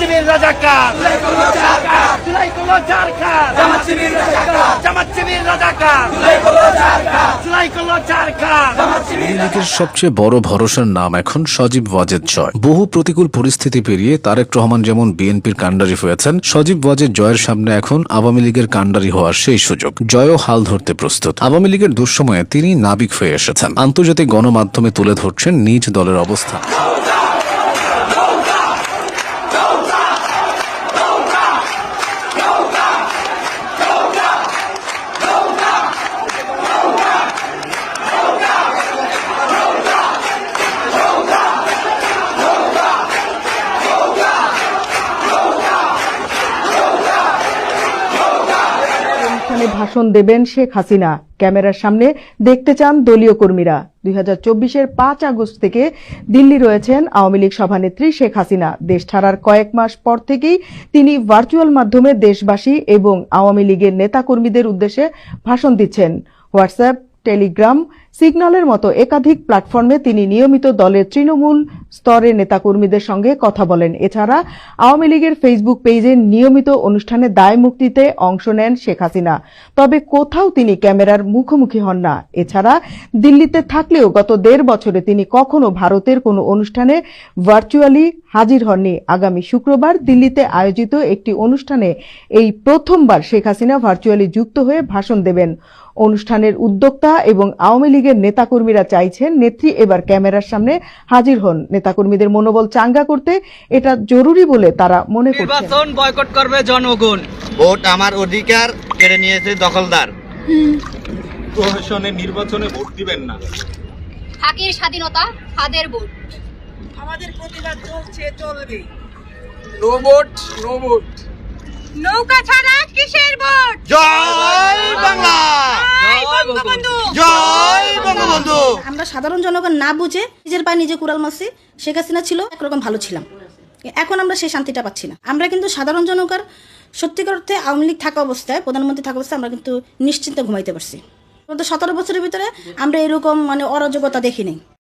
শিবির রাজাকার। জুলাই লীগের সবচেয়ে বড় ভরসার নাম এখন সজীব ওয়াজেদ জয়। বহু প্রতিকূল পরিস্থিতি পেরিয়ে তারেক রহমান যেমন বিএনপির কাণ্ডারি হয়েছেন, সজীব ওয়াজেদ জয়ের সামনে এখন আওয়ামী লীগের কাণ্ডারি হওয়ার সেই সুযোগ। জয়ও হাল ধরতে প্রস্তুত। আওয়ামী লীগের দুঃসময়ে তিনি নাবিক হয়ে এসেছেন। আন্তর্জাতিক গণমাধ্যমে তুলে ধরছেন নিজ দলের অবস্থা। অনুষ্ঠানে ভাষণ দেবেন শেখ হাসিনা। ক্যামেরার সামনে দেখতে চান দলীয় কর্মীরা। দুই হাজার চব্বিশের পাঁচ আগস্ট থেকে দিল্লি রয়েছেন আওয়ামী লীগ সভানেত্রী শেখ হাসিনা। দেশ ছাড়ার কয়েক মাস পর থেকেই তিনি ভার্চুয়াল মাধ্যমে দেশবাসী এবং আওয়ামী লীগের নেতাকর্মীদের উদ্দেশ্যে ভাষণ দিচ্ছেন। হোয়াটসঅ্যাপ, টেলিগ্রাম, সিগন্যালের মতো একাধিক প্ল্যাটফর্মে তিনি নিয়মিত দলের তৃণমূল স্তরের নেতাকর্মীদের সঙ্গে কথা বলেন। এছাড়া আওয়ামী লীগের ফেসবুক পেজে নিয়মিত অনুষ্ঠানে দায় মুক্তিতে অংশ নেন শেখ হাসিনা। তবে কোথাও তিনি ক্যামেরার মুখোমুখি হন না। এছাড়া দিল্লিতে থাকলেও গত দেড় বছরে তিনি কখনো ভারতের কোনো অনুষ্ঠানে ভার্চুয়ালি হাজির হননি। আগামী শুক্রবার দিল্লিতে আয়োজিত একটি অনুষ্ঠানে এই প্রথমবার শেখ হাসিনা ভার্চুয়ালি যুক্ত হয়ে ভাষণ দেবেন। অনুষ্ঠানের উদ্যোক্তা এবং আওয়ামী লীগের নেতাকর্মীরা চাইছেন নেত্রী এবার ক্যামেরার সামনে হাজির হন। নেতাকর্মীদের মনোবল চাঙ্গা করতে এটা জরুরি বলে তারা মনে করছেন। নির্বাচন বয়কট করবে জনগণ। ভোট আমার অধিকার কেড়ে নিয়েছে দখলদার। প্রশাসনে নির্বাচনে ভোট দিবেন না। থাকের স্বাধীনতা ফাদের ভোট। আমাদের প্রতিবাদ চলছে চলবে। No vote no vote. নৌকা ছাড়া কিসের ভোট? জয় বাংলা বঙ্গবন্ধু জয় বঙ্গবন্ধু আমরা সাধারণ জনগণ না বুঝে নিজের পায়ে নিজে কুড়াল মারছি, শেখ হাসিনা ছিল, একরকম ভালো ছিলাম। এখন আমরা সেই শান্তিটা পাচ্ছি না। আমরা কিন্তু সাধারণ জনগণ, সত্যিকার অর্থে আওয়ামী লীগ থাকা অবস্থায়, প্রধানমন্ত্রী থাকা অবস্থায় আমরা কিন্তু নিশ্চিন্তে ঘুমাইতে পারছি। সতেরো বছরের ভিতরে আমরা এরকম মানে অরাজকতা দেখিনি